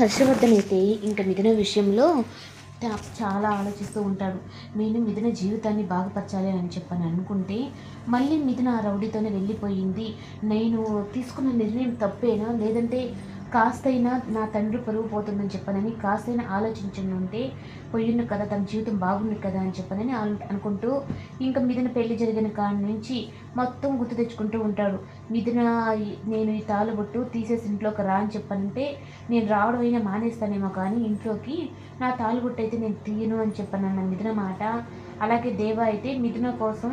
హర్షవర్ధన్ అయితే ఇంకా మిథున విషయంలో చాలా ఆలోచిస్తూ ఉంటాడు. నేను మిథున జీవితాన్ని బాగుపరచాలి అని చెప్పని అనుకుంటే మళ్ళీ మిథున ఆ రౌడీతోనే వెళ్ళిపోయింది. నేను తీసుకున్న నిర్ణయం తప్పేనా? లేదంటే కాస్తైనా నా తండ్రి పరుగు పోతుందని చెప్పనని కాస్తైనా ఆలోచించనుంటే పోయిండు కదా తన జీవితం బాగుంది కదా అని చెప్పనని అనుకుంటూ ఇంకా మిథున పెళ్ళి జరిగిన కాడి నుంచి మొత్తం గుర్తు తెచ్చుకుంటూ ఉంటాడు. మిథున నేను ఈ తాళబొట్టు తీసేసి ఇంట్లోకి రా అని చెప్పనంటే నేను రావడం అయినా మానేస్తానేమో కానీ ఇంట్లోకి నా తాళబొట్టు అయితే నేను తీయను అని చెప్పనన్న మిథున మాట. అలాగే దేవ అయితే మిథున కోసం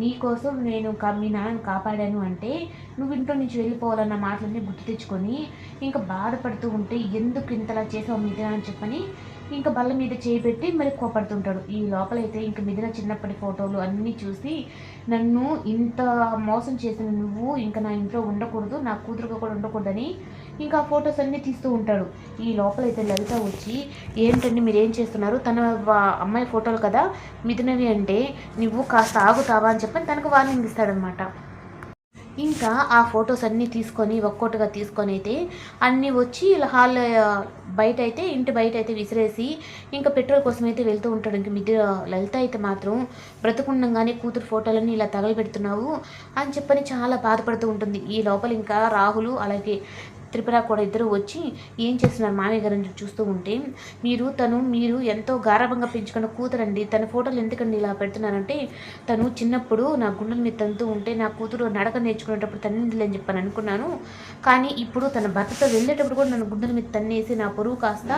నీకోసం నేను మీ నాన్నను కాపాడాను అంటే నువ్వు ఇంట్లో నుంచి వెళ్ళిపోవాలన్న మాటలన్నీ గుర్తు తెచ్చుకొని ఇంకా బాధపడుతూ ఉంటే ఎందుకు ఇంతలా చేసావు మిథున అని చెప్పని ఇంకా బల్ల మీద చేయిపెట్టి మరి కోపడుతుంటాడు. ఈ లోపలైతే ఇంకా మిథున చిన్నప్పటి ఫోటోలు అన్నీ చూసి నన్ను ఇంత మోసం చేసిన నువ్వు ఇంకా నా ఇంట్లో ఉండకూడదు నా కూతురుగా కూడా ఉండకూడదని ఇంకా ఆ ఫొటోస్ అన్నీ తీస్తూ ఉంటాడు. ఈ లోపలైతే లలిత వచ్చి ఏంటండి మీరు ఏం చేస్తున్నారు? తన అమ్మాయి ఫోటోలు కదా మిథునవి అంటే నువ్వు కాస్త ఆగుతావా అని చెప్పని తనకు వార్నింగ్ ఇస్తాడనమాట. ఇంకా ఆ ఫొటోస్ అన్నీ తీసుకొని ఒక్కొక్కటిగా తీసుకొని అయితే అన్నీ వచ్చి ఇలా హాల్ బయట అయితే ఇంటి బయట అయితే విసిరేసి ఇంకా పెట్రోల్ కోసం అయితే వెళ్తూ ఉంటాడు. ఇంక మిద్ర లలిత అయితే మాత్రం బ్రతుకుండగానే కూతురు ఫోటోలన్నీ ఇలా తగలబెడుతున్నావు అని చెప్పని చాలా బాధపడుతూ ఉంటుంది. ఈ లోపల ఇంకా రాహులు అలాగే త్రిపుర కూడా ఇద్దరు వచ్చి ఏం చేస్తున్నారు మామయ్య గారిని చూస్తూ ఉంటే మీరు తను మీరు ఎంతో గారాభంగా పెంచుకున్న కూతురండి. తన ఫోటోలు ఎందుకండి ఇలా పెడుతున్నారంటే తను చిన్నప్పుడు నా గుండెల మీద తంతూ ఉంటే నా కూతురు నడక నేర్చుకునేటప్పుడు తన్నింది అని చెప్పని అనుకున్నాను. కానీ ఇప్పుడు తన భర్తతో వెళ్ళేటప్పుడు కూడా నన్ను గుండెల మీద తన్నేసి నా పొరుగు కాస్త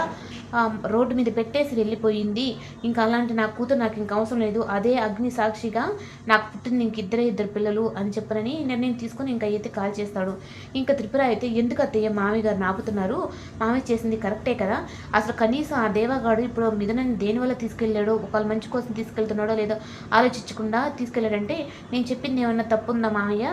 రోడ్డు మీద పెట్టేసి వెళ్ళిపోయింది. ఇంకా అలాంటి నా కూతురు నాకు ఇంక అవసరం లేదు. అదే అగ్ని సాక్షిగా నాకు పుట్టింది ఇంక ఇద్దరే ఇద్దరు పిల్లలు అని చెప్పనని నిర్ణయం తీసుకొని ఇంకా అయితే కాల్ చేస్తాడు. ఇంకా త్రిపుర అయితే ఎందుకు అత్తయ్య మామయ్య గారు నాపుతున్నారు? మామయ్య చేసింది కరెక్టే కదా? అసలు కనీసం ఆ దేవగాడు ఇప్పుడు మిథునని దేనివల్ల తీసుకెళ్ళాడో ఒకవేళ మంచి కోసం తీసుకెళ్తున్నాడో లేదో ఆలోచించకుండా తీసుకెళ్ళాడంటే నేను చెప్పింది ఏమన్నా తప్పుందా మామయ్య?